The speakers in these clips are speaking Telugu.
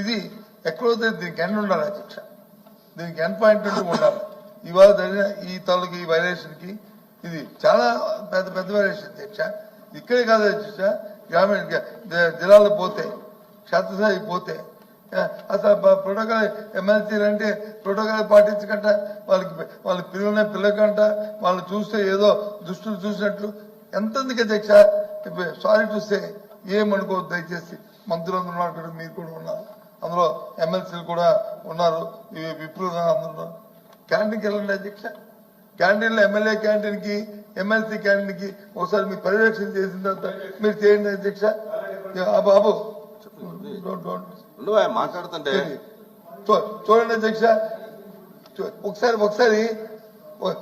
ఇది ఎక్కడైతే దీనికి ఎండ్ ఉండాలి అధ్యక్ష దీనికి ఎండ్ పాయింట్ అంటూ ఉండాలి. ఇవాళ జరిగిన ఈ తాలూకు ఈ వైలేషన్కి ఇది చాలా పెద్ద పెద్ద వైలేషన్ అధ్యక్ష ఇక్కడే కాదు అధ్యక్ష గ్రామీణ జిల్లాలో పోతే క్షేత్రస్థాయి పోతే అసలు ప్రోటోకాల్ ఎమ్మెల్సీలు అంటే ప్రోటోకాల్ పాటించకంట వాళ్ళకి వాళ్ళ పిల్లలనే పిల్లకంట వాళ్ళు చూస్తే ఏదో దుస్తులు చూసినట్లు. ఎంతందుకు అధ్యక్ష సారీ చూస్తే ఏమనుకోవద్దు దయచేసి మంత్రులందరూ ఉన్నారు మీరు కూడా ఉన్నారు. అందులో ఎమ్మెల్సీలు కూడా ఉన్నారు. ఉన్నారు, అందరూ క్యాంటీన్కి వెళ్ళండి అధ్యక్ష క్యాంటీన్లో ఎమ్మెల్యే క్యాంటీన్కి ఎమ్మెల్సీ క్యాంటీన్కి ఒకసారి మీరు పర్యవేక్షణ చేసిన తర్వాత మీరు చేయండి అధ్యక్ష బాబు. మాట్లాడుతుంటే. చూ- చూడండి అధ్యక్ష ఒకసారి ఒకసారి.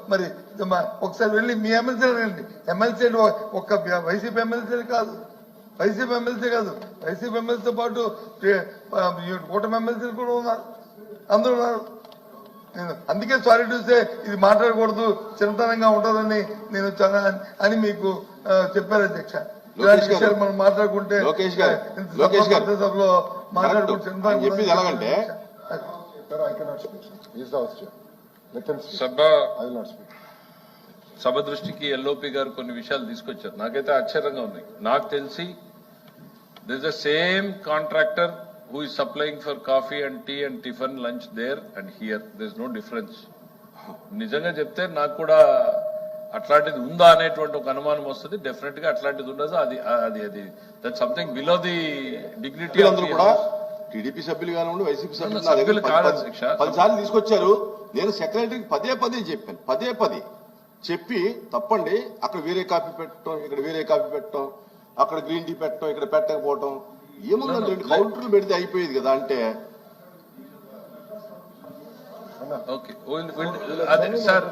మరి మా- ఒకసారి వెళ్ళి మీ ఎమ్మెల్సీ అడగండి ఎమ్మెల్సీ ఒక్క వైసీపీ ఎమ్మెల్సీ కాదు. వైసీపీ ఎమ్మెల్సీ కాదు వైసీపీ ఎమ్మెల్సీతో పాటు కూటమి ఎమ్మెల్సీలు కూడా ఉన్నారు అందరూ ఉన్నారు నేను అందుకే సారీ చూస్తే ఇది మాట్లాడకూడదు చిన్నతనంగా ఉంటుందని నేను అని మీకు ఆ, చెప్పాను అధ్యక్ష ఇలాంటి. విషయాలు మనం మాట్లాడుకుంటే లోకేష్ గారు. ఇంత లోకేష్ గారు. సభ- సభలో మాట్లాడుకుంటే ఎలాగంటే. సభ. సభ దృష్టికి ఎల్ఓపి గారు కొన్ని విషయాలు తీసుకొచ్చారు నాకైతే ఆశ్చర్యంగా ఉంది నాకు తెలిసి this the same contractor who is supplying for coffee and tea and tiffin lunch there and here this no difference నిజంగా చెప్తే నాకు కూడా అట్లాంటిది ఉందా అనేటువంటి ఒక అనుమానం వస్తుంది. డెఫినెట్గా అట్లాంటిది ఉండదు. అది అది అది that something below the dignity సభ్యులందరూ కూడా టీడీపీ సభ్యులు కానివ్వండి వైసీపీ సభ్యులు నా దగ్గర సభ్యులు పది- కాదు పది- అధ్యక్ష. పది సార్లు తీసుకొచ్చారు. నేను సెక్రటరీకి పదే పదే చెప్పాను. పదే పదే చెప్పి తప్పండి అక్కడ వేరే కాఫీ పెట్టడం ఇక్కడ వేరే కాఫీ పెట్టడం అక్కడ గ్రీన్ టీ పెట్టడం ఇక్కడ పెట్టకపోవటం ఏముందండి? రెండు కౌంటర్లు పెడితే అయిపోయేది కదా అంటే. అదే సార్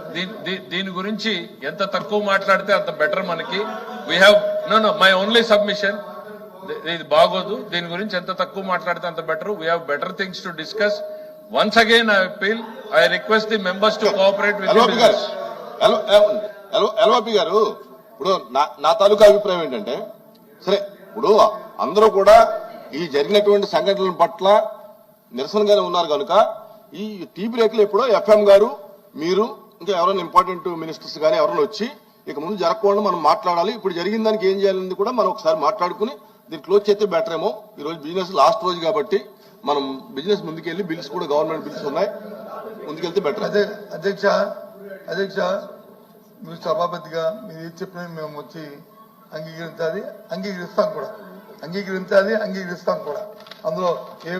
దీని గురించి ఎంత తక్కువ మాట్లాడితే అంత బెటర్ మనకి. We have no no my only submission ఇది బాగోదు. దీని గురించి ఎంత తక్కువ మాట్లాడితే అంత better we have better things to discuss once again I appeal I request the members to cooperate with LOP గారు. ఇప్పుడు నా తాలూకా అభిప్రాయం ఏంటంటే సరే ఇప్పుడు అందరూ కూడా ఈ జరిగినటువంటి సంఘటనల పట్ల నిరసనగానే ఉన్నారు కనుక ఈ టీ బ్రేక్లు ఎప్పుడో ఎఫ్ఎం గారు మీరు ఇంకా ఎవరైనా ఇంపార్టెంట్ మినిస్టర్స్ కానీ ఎవరైనా వచ్చి ఇక ముందు జరగకుండా మనం మాట్లాడాలి. ఇప్పుడు జరిగిన దానికి ఏం చేయాలని కూడా మనం ఒకసారి మాట్లాడుకుని దీన్ని క్లోజ్ చేస్తే బెటర్ ఏమో ఈ రోజు బిజినెస్ లాస్ట్ రోజు కాబట్టి మనం బిజినెస్ ముందుకెళ్ళి బిల్స్ కూడా గవర్నమెంట్ బిల్స్ ఉన్నాయి. ముందుకెళ్తే బెటర్. అదే అధ్యక్ష అధ్యక్ష మీరు సభాపతిగా మీరు ఏది చెప్పిన మేము వచ్చి అంగీకరించాలి అంగీకరిస్తాం కూడా. అంగీకరించాలి అంగీకరిస్తాం కూడా. అందులో ఏ